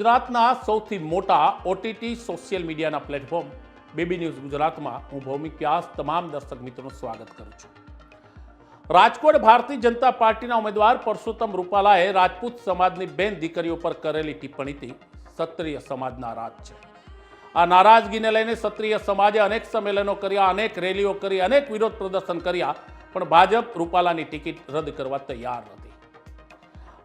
ગુજરાતના સૌથી મોટા ઓટીટી સોશિયલ મીડિયાના પ્લેટફોર્મ બેબી ન્યૂઝ ગુજરાતમાં હું ભૌમિક વ્યાસ, તમામ દર્શક મિત્રોનું સ્વાગત કરું છું. રાજકોટ ભારતીય જનતા પાર્ટીના ઉમેદવાર પરસોત્તમ રૂપાલાએ રાજપૂત સમાજની બેન દીકરીઓ પર કરેલી ટિપ્પણીથી ક્ષત્રિય સમાજ નારાજ છે. આ નારાજગીને લઈને ક્ષત્રિય સમાજે અનેક સંમેલનો કર્યા, અનેક રેલીઓ કરી, અનેક વિરોધ પ્રદર્શન કર્યા, પણ ભાજપ રૂપાલાની ટિકિટ રદ કરવા તૈયાર નથી.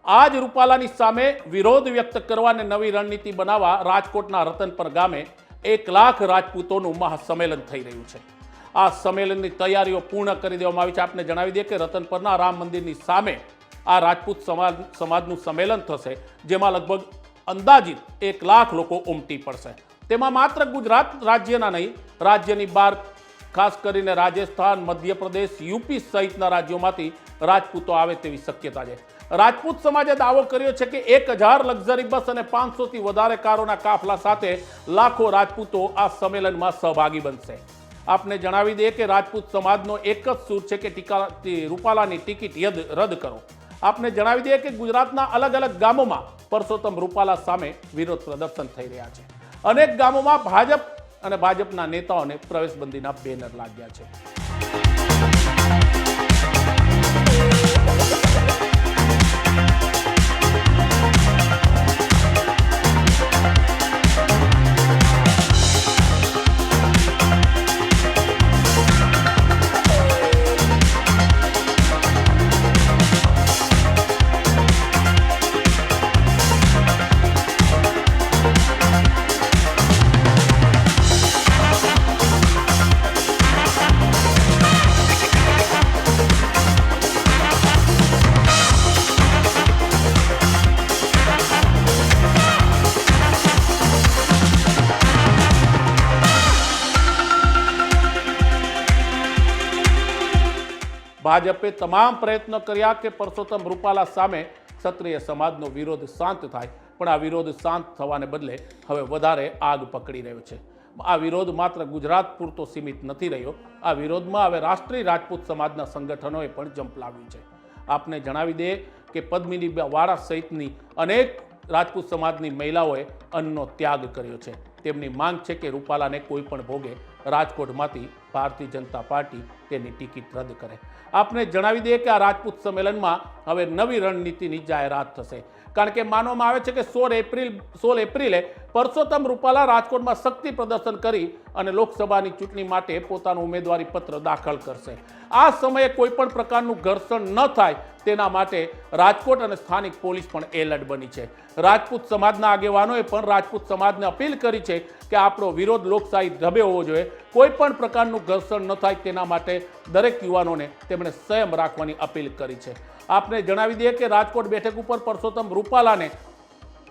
આ જ રૂપાલાની સામે વિરોધ વ્યક્ત કરવા અને નવી રણનીતિ બનાવવા રાજકોટના રતનપર ગામે એક લાખ રાજપૂતોનું મહાસંમેલન થઈ રહ્યું છે. આ સંમેલનની તૈયારીઓ પૂર્ણ કરી દેવામાં આવી છે. આપને જણાવી દઈએ કે રતનપરના રામ મંદિરની સામે આ રાજપૂત સમાજ, સમાજનું સંમેલન થશે, જેમાં લગભગ અંદાજિત એક લાખ લોકો ઉમટી પડશે. તેમાં માત્ર ગુજરાત રાજ્યના નહીં, રાજ્યની બહાર, ખાસ કરીને રાજસ્થાન, મધ્યપ્રદેશ, યુપી સહિતના રાજ્યોમાંથી રાજપૂતો આવે તેવી શક્યતા છે. રાજપૂત સમાજે દાવો કર્યો છે કે એક હજાર લક્ઝરી બસ અને પાંચસોથી વધારે કારોના કાફલા સાથે લાખો રાજપૂતો આ સંમેલનમાં સહભાગી બનશે. આપને જણાવી દઈએ કે રાજપૂત સમાજનો એક જ સૂર છે કે ટીકા રૂપાલાની ટિકિટ રદ કરો. આપને જણાવી દઈએ કે ગુજરાતના અલગ અલગ ગામોમાં પરસોત્તમ રૂપાલા સામે વિરોધ પ્રદર્શન થઈ રહ્યા છે. અનેક ગામોમાં ભાજપ અને ભાજપના નેતાઓને પ્રવેશબંધીના બેનર લાગ્યા છે. ભાજપે તમામ પ્રયત્નો કર્યા કે પરસોત્તમ રૂપાલા સામે ક્ષત્રિય સમાજનો વિરોધ શાંત થાય. પણ આ વિરોધ શાંત થવાને બદલે હવે વધારે આગ પકડી રહ્યો છે. આ વિરોધ માત્ર ગુજરાત પૂરતો સીમિત નથી રહ્યો. આ વિરોધમાં હવે રાષ્ટ્રીય રાજપૂત સમાજના સંગઠનોએ પણ ઝંપલાવ્યું છે. આપને જણાવી દઈએ કે પદ્મિની વાળા સહિતની અનેક રાજપૂત સમાજની મહિલાઓએ અન્નનો ત્યાગ કર્યો છે. તેમની માંગ છે કે રૂપાલાને કોઈ પણ ભોગે રાજકોટમાંથી ભારતીય જનતા પાર્ટી તેની ટિકિટ રદ કરે. આપને જણાવી દઈએ કે આ રાજપૂત સંમેલનમાં હવે નવી રણનીતિની જાહેરાત થશે. કારણ કે માનવામાં આવે છે કે સોળ એપ્રિલ, સોળ એપ્રિલે પરસોત્તમ રૂપાલા રાજકોટમાં શક્તિ પ્રદર્શન કરી અને લોકસભાની ચૂંટણી માટે પોતાનું ઉમેદવારી પત્ર દાખલ કરશે. આ સમયે કોઈ પણ પ્રકારનું ઘર્ષણ ન થાય તેના માટે રાજકોટ અને સ્થાનિક પોલીસ પણ એલર્ટ બની છે. રાજપૂત સમાજના આગેવાનોએ પણ રાજપૂત સમાજને અપીલ કરી છે કે આપણો વિરોધ લોકશાહી ઢબે હોવો જોઈએ. કોઈ પણ પ્રકારનું ઘર્ષણ ન થાય તેના માટે દરેક યુવાનોને તેમણે સંયમ રાખવાની અપીલ કરી છે. આપને જણાવી દઈએ કે રાજકોટ બેઠક ઉપર પરસોત્તમ રૂપાલાને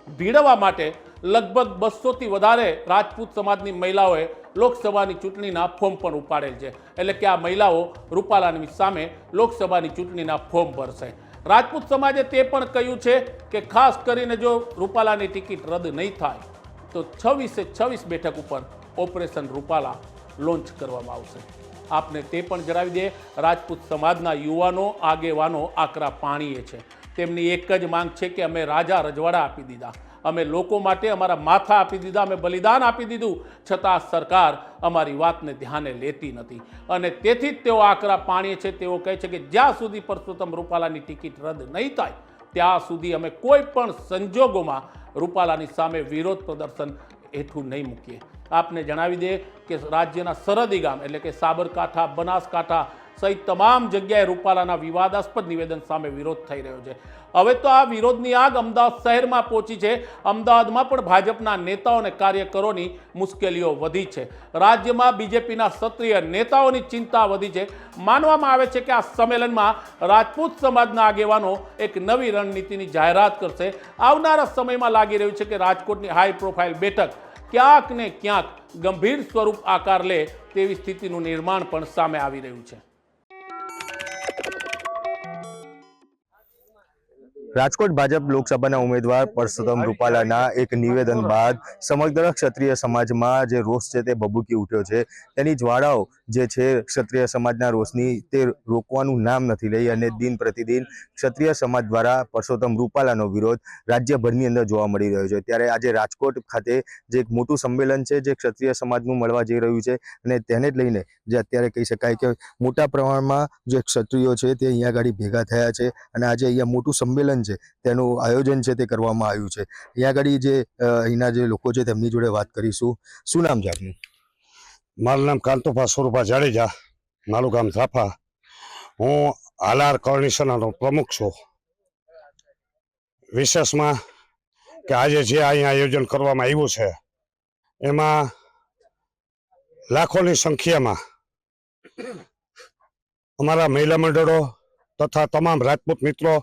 ભીડવા માટે લગભગ બસોથી વધારે રાજપૂત સમાજની મહિલાઓએ લોકસભાની ચૂંટણીના ફોર્મ પણ ઉપાડેલ છે. એટલે કે આ મહિલાઓ રૂપાલાની સામે લોકસભાની ચૂંટણીના ફોર્મ ભરશે. રાજપૂત સમાજે તે પણ કહ્યું છે કે ખાસ કરીને જો રૂપાલાની ટિકિટ રદ નહીં થાય, તો છવ્વીસે છવ્વીસ બેઠક ઉપર ઓપરેશન રૂપાલા લોન્ચ કરવામાં આવશે. આપને તે પણ જણાવી દે રાજપૂત સમાજના યુવાનો, આગેવાનો આકરા પાણીએ છે. તેમની એક જ માંગ છે કે અમે રાજા રજવાડા આપી દીધા. અમે લોકો માટે અમારા માથા આપી દીધા, અમે બલિદાન આપી દીધું, છતાં સરકાર અમારી વાતને ધ્યાને લેતી નથી. અને તેથી જ તેઓ આકરા પાણીએ છે, તેઓ કહે છે કે જ્યાં સુધી પરસોત્તમ રૂપાલાની ટિકિટ રદ નહીં થાય, ત્યાં સુધી અમે કોઈ પણ સંજોગોમાં રૂપાલાની સામે વિરોધ પ્રદર્શન હેઠું નહીં મૂકીએ. આપને જણાવી દઈએ કે રાજ્યના સરહદી ગામ, એટલે કે સાબરકાંઠા, બનાસકાંઠા સહિત તમામ જગ્યાએ રૂપાલાના વિવાદાસ્પદ નિવેદન સામે વિરોધ થઈ રહ્યો છે. હવે તો આ વિરોધની આગ અમદાવાદ શહેરમાં પહોંચી છે. અમદાવાદમાં પણ ભાજપના નેતાઓ અને કાર્યકરોની મુશ્કેલીઓ વધી છે. રાજ્યમાં બીજેપીના સક્રિય નેતાઓની ચિંતા વધી છે. માનવામાં આવે છે કે આ સંમેલનમાં રાજપૂત સમાજના આગેવાનો એક નવી રણનીતિની જાહેરાત કરશે. આવનારા સમયમાં લાગી રહ્યું છે કે રાજકોટની હાઈ પ્રોફાઇલ બેઠક ક્યાંક ને ક્યાંક ગંભીર સ્વરૂપ આકાર લે તેવી સ્થિતિનું નિર્માણ પણ સામે આવી રહ્યું છે. રાજકોટ ભાજપ લોકસભાના ઉમેદવાર પરસોત્તમ રૂપાલાના એક નિવેદન બાદ સમગ્ર ક્ષત્રિય સમાજમાં જે રોષ છે તે ભભૂકી ઉઠ્યો છે. તેની જ્વાળાઓ જે છે ક્ષત્રિય સમાજના રોષની તે રોકવાનું નામ નથી લઈ અને દિન પ્રતિદિન ક્ષત્રિય સમાજ દ્વારા પરસોત્તમ રૂપાલાનો વિરોધ રાજ્યભરની અંદર જોવા મળી રહ્યો છે. ત્યારે આજે રાજકોટ ખાતે જે એક મોટું સંમેલન છે જે ક્ષત્રિય સમાજનું મળવા જઈ રહ્યું છે અને તેને જ લઈને જે અત્યારે કહી શકાય કે મોટા પ્રમાણમાં જે ક્ષત્રિયો છે તે અહીંયા આગળ ભેગા થયા છે અને આજે અહીંયા મોટું સંમેલન છે, તેનું આયોજન છે તે કરવામાં આવ્યું છે. અહીંયા આગળ જે અહીંના જે લોકો છે તેમની જોડે વાત કરીશું. શું નામ છે આપનું? મારું નામ કાંતોભા સ્વરૂપા જાડેજા, મારું ગામ ઝાફા હું આલાર કર્ણિશનનો પ્રમુખ છું. વિશેષમાં કે આજે જે અહીંયા આયોજન કરવામાં આવ્યું છે, એમાં લાખોની સંખ્યામાં અમારા મહિલા મંડળો તથા તમામ રાજપૂત મિત્રો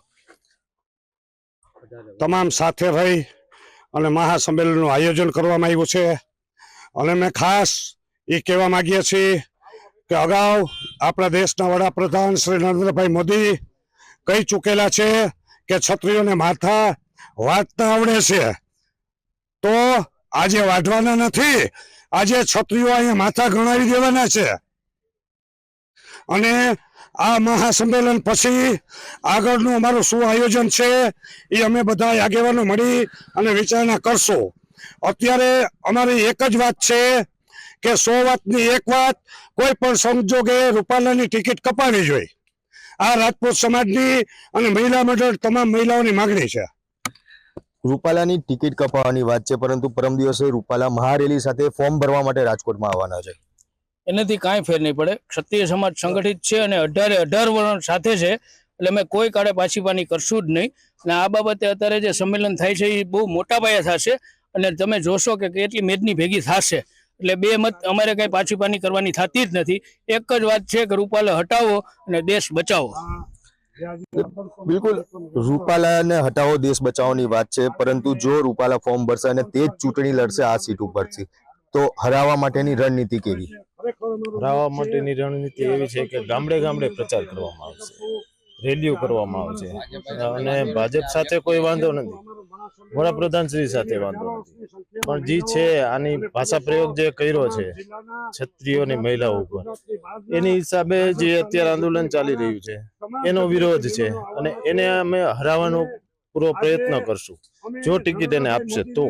તમામ સાથે રહી અને મહાસંમેલનનું આયોજન કરવામાં આવ્યું છે. અને મેં ખાસ એ કહેવા માગીએ છીએ કે અગાઉ આપણા દેશના વડાપ્રધાન શ્રી નરેન્દ્રભાઈ મોદી કહી ચૂકેલા છે કે છત્રીઓને માથા વાંચતા આવડે છે. તો આજે વાઢવાના નથી, આજે છત્રીઓ અહીંયા માથા ગણાવી દેવાના છે. અને આ મહાસંમેલન પછી આગળનું અમારું શું આયોજન છે એ અમે બધા આગેવાનો મળી અને વિચારણા કરશો. અત્યારે અમારી એક જ વાત છે કે સો વાતની એક વાત, કોઈ પણ સંજોગે રૂપાલાની ટિકિટ કપાવી જોઈએ. આ રાજપૂત સમાજની અને મહિલા મંડળ તમામ મહિલાઓની માંગણી છે. રૂપાલાની ટિકિટ કપાવવાની વાત છે, પરંતુ પરમ દિવસે રૂપાલા મહારેલી સાથે ફોર્મ ભરવા માટે રાજકોટમાં આવવાના છે. એનાથી કાંઈ ફેર નહીં પડે. ક્ષત્રિય સમાજ સંગઠિત છે અને અઢારે અઢાર વર્ણ સાથે છે. એટલે અમે કોઈ કાળે પાછીપાની કરશું જ નહીં. અને આ બાબતે અત્યારે જે સંમેલન થાય છે એ બહુ મોટા પાયે થશે. અને તમે જોશો કે કેટલી મેદની ભેગી થશે. એટલે બે મત અમારે કઈ પાછીપાની કરવાની થતી જ નથી. એક જ વાત છે કે રૂપાલા હટાવો અને દેશ બચાવો. બિલકુલ. રૂપાલાને હટાવો, દેશ બચાવવાની વાત છે. પરંતુ જો રૂપાલા ફોર્મ ભરશે અને તે જ ચૂંટણી લડશે આ સીટ ઉપરથી. તો હરાવવા માટેની રણનીતિ કેવી? હરાવવા માટેની રણનીતિ એવી છે કે ગામડે ગામડે પ્રચાર કરવામાં આવશે. રેલીઓ કરવામાં આવશે. અને ભાજપ સાથે કોઈ વાંધો નથી. વડાપ્રધાન શ્રી સાથે વાંધો નથી. પણ જે છે આની ભાષા પ્રયોગ જે કર્યો છે ક્ષત્રિયોની મહિલાઓ ઉપર. એની હિસાબે જે અત્યારે આંદોલન ચાલી રહ્યું છે એનો વિરોધ છે અને એને અમે હરાવવાનો પૂરો પ્રયત્ન કરશું. જો ટિકિટ એને આપશે તો.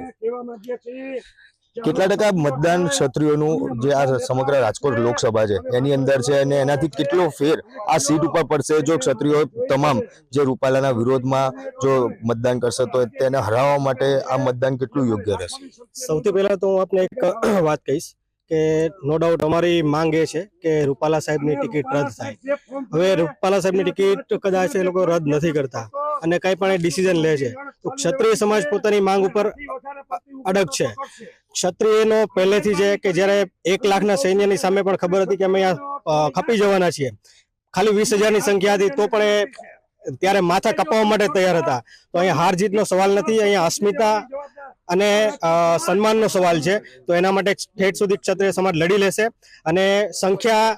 કેટલા ટકા મતદાન ક્ષત્રિયોનું જે આ સમગ્ર રાજકોટ લોકસભા છે, એની અંદર છે અને એનાથી કેટલો ફેર આ સીટ ઉપર પડશે જો ક્ષત્રિયો તમામ જે રૂપાલાના વિરોધમાં જો મતદાન કરશે તો તેને હરાવવા માટે આ મતદાન કેટલું યોગ્ય રહેશે? સૌથી પહેલા તો હું આપને એક વાત કહીશ કે નો ડાઉટ અમારી માંગ એ છે કે રૂપાલા સાહેબની ટિકિટ રદ થાય. હવે રૂપાલા સાહેબની ટિકિટ કદાચ એ લોકો રદ નથી કરતા અને કંઈ પણ એ ડિસિઝન લે છે. તો ક્ષત્રિય સમાજ પોતાની માંગ ઉપર અડગ છે. ક્ષત્રિયનો પહેલેથી છે કે જ્યારે એક લાખના સૈન્યની સામે પણ ખબર હતી કે અમે અહીંયા ખપી જવાના છીએ. ખાલી વીસ હજારની સંખ્યા હતી, તો પણ એ ત્યારે માથા કપાવવા માટે તૈયાર હતા. તો અહીંયા હાર જીતનો સવાલ નથી, અહીંયા અસ્મિતા અને સન્માનનો સવાલ છે. તો એના માટે ઠેઠ સુધી ક્ષત્રિય સમાજ લડી લેશે. અને સંખ્યા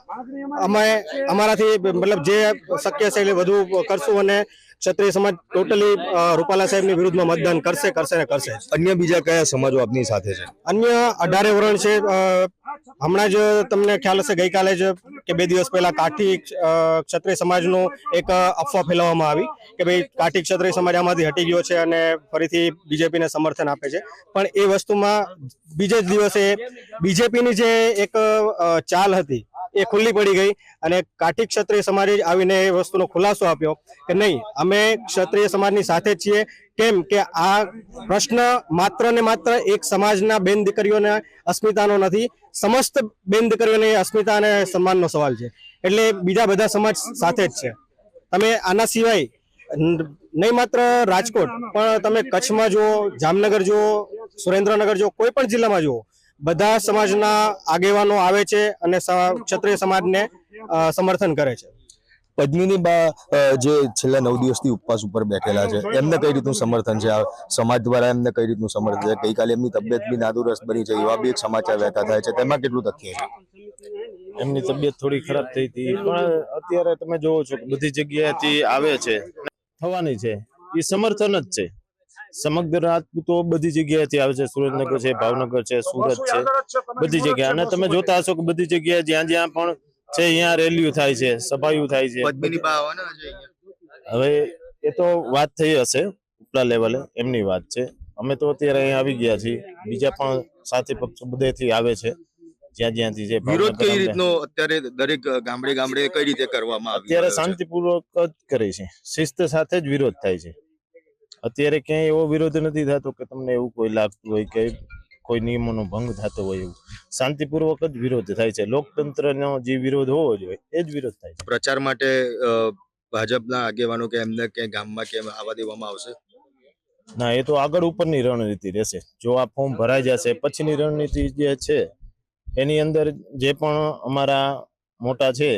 અમે અમારાથી, મતલબ જે શક્ય છે એટલે વધુ કરશું અને ક્ષત્રિય સમાજ ટોટલી રૂપાલા સાહેબની વિરુદ્ધમાં મતદાન કરશે કરશે ને કરશે. અન્ય બીજા કયા સમાજો આપની સાથે છે? અન્ય અઢારે વરણ છે હમણાં જ તમને ખ્યાલ હશે ગઈકાલે જ કે બે દિવસ પહેલા કાઠી ક્ષત્રિય સમાજનો એક અફવા ફેલાવવામાં આવી કે ભાઈ કાઠી ક્ષત્રિય સમાજ આમાંથી હટી ગયો છે અને ફરીથી બીજેપીને સમર્થન આપે છે. પણ એ વસ્તુમાં બીજે જ દિવસે બીજેપીની જે એક ચાલ હતી એ ખુલ્લી પડી ગઈ અને કાઠી ક્ષત્રિય સમાજે આવીને એ વસ્તુનો ખુલાસો આપ્યો કે નહીં, અમે ક્ષત્રિય સમાજની સાથે છીએ. કેમ કે આ પ્રશ્ન માત્ર ને માત્ર એક સમાજના બેન દીકરીઓને અસ્મિતાનો નથી, સમસ્ત બેન દીકરીઓને અસ્મિતા અને સન્માનનો સવાલ છે. એટલે બીજા બધા સમાજ સાથે જ છે. તમે આના સિવાય નહીં માત્ર રાજકોટ, પણ તમે કચ્છમાં જુઓ, જામનગર જુઓ, સુરેન્દ્રનગર જુઓ, કોઈ પણ જિલ્લામાં જુઓ બધા સમાજના આગેવાનો આવે છે અને ક્ષત્રિય સમાજને સમર્થન કરે છે. પદ્મિની બા જે છેલ્લા નવ દિવસથી ઉપવાસ ઉપર બેઠેલા છે એમને કઈ રીતનું સમર્થન છે? આ સમાજ દ્વારા એમને કઈ રીતનું સમર્થન છે? ગઈકાલે એમની તબિયત બી નાદુરસ્ત બની છે એવા બી એક સમાચાર વહેતા થાય છે તેમાં કેટલું તથ્ય છે? એમની તબિયત થોડી ખરાબ થઈ હતી પણ અત્યારે તમે જોવો છો બધી જગ્યાએથી આવે છે. થવાની છે. એ સમર્થન જ છે. સમગ્ર રાજપૂતો બધી જગ્યાએથી આવે છે. સુરેન્દ્રનગર છે ભાવનગર છે સુરત છે. બધી જગ્યાએ. અને તમે જોતા હશો કે બધી જગ્યાએ જ્યાં જ્યાં પણ છે અહીંયા રેલીઓ થાય છે સભાઓ થાય છે. હવે એ તો વાત થઈ હશે ઉપલા લેવલે એમની વાત છે. અમે તો અત્યારે અહીંયા આવી ગયા છીએ. બીજા પણ સાથી પક્ષો બધેથી આવે છે. જ્યાં જ્યાંથી જે વિરોધ કઈ રીતનો અત્યારે દરેક ગામડે ગામડે કઈ રીતે કરવામાં આવી અત્યારે શાંતિપૂર્વક જ કરે છે. શિસ્ત સાથે જ વિરોધ થાય છે. અત્યારે ક્યાંય એવો વિરોધ નથી થતો કે તમને એવું કોઈ લાગતું હોય કે કોઈ નિયમોનો ભંગ થતો હોય એવું. શાંતિપૂર્વક જ વિરોધ થાય છે. લોકતંત્રનો જે વિરોધ હોવો જોઈએ એ જ વિરોધ થાય છે. પ્રચાર માટે ભાજપના આગેવાનો કે એમને કે ગામમાં કે આવવા દેવામાં આવશે? ના એ તો આગળ ઉપરની રણનીતિ રહેશે. જો આ ફોર્મ ભરાઈ જશે પછીની રણનીતિ જે છે એની અંદર જે પણ અમારા મોટા છે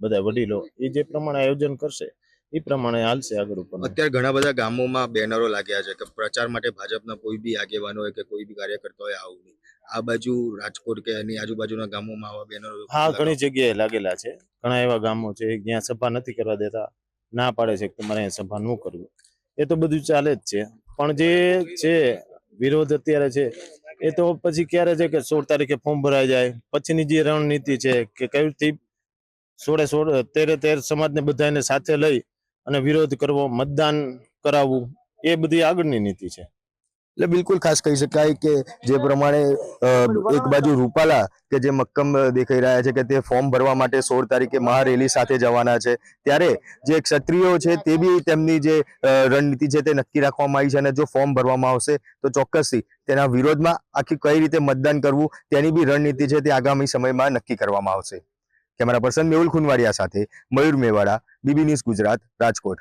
બધા વડીલો એ જે પ્રમાણે આયોજન કરશે એ પ્રમાણે હાલશે આગળ ઉપર. અત્યારે ઘણા બધા ગામોમાં બેનરો લાગ્યા છે કે પ્રચાર માટે ભાજપના કોઈ બી આગેવાનો હોય કે કોઈ બી કાર્યકર્તા હોય આવું નહીં. આ બાજુ રાજકોટ કે એની આજુબાજુના ગામોમાં આવા બેનરો હા ઘણી જગ્યાએ લાગેલા છે. ઘણા એવા ગામો છે જ્યાં સભા નથી કરવા દેતા ના પાડે છે કે તમારે સભા ન કરવી. એ તો બધું ચાલે જ છે. પણ જે છે વિરોધ અત્યારે છે એ તો પછી ક્યારે છે કે સોળ તારીખે ફોર્મ ભરાઈ જાય? પછીની જે રણનીતિ છે કે કઈ રીતે સોળે સોળ તેરે તેર સમાજને બધાને સાથે લઈ અને વિરોધ કરવો, મતદાન કરાવવું, એ બધી આગળની નીતિ છે. એટલે બિલકુલ ખાસ કહી શકાય કે જે પ્રમાણે એક બાજુ રૂપાલા કે જે મક્કમ દેખાઈ રહ્યા છે કે તે ફોર્મ ભરવા માટે સોળ તારીખે મહારેલી સાથે જવાના છે. ત્યારે જે ક્ષત્રિયો છે તે બી તેમની જે રણનીતિ છે તે નક્કી રાખવામાં આવી છે અને જો ફોર્મ ભરવામાં આવશે તો ચોક્કસથી તેના વિરોધમાં આખી કઈ રીતે મતદાન કરવું તેની બી રણનીતિ છે તે આગામી સમયમાં નક્કી કરવામાં આવશે. કેમેરા પર્સન મેહુલ ખુનવાડિયા સાથે મયુર મેવાડા બીબી ન્યૂઝ ગુજરાત રાજકોટ.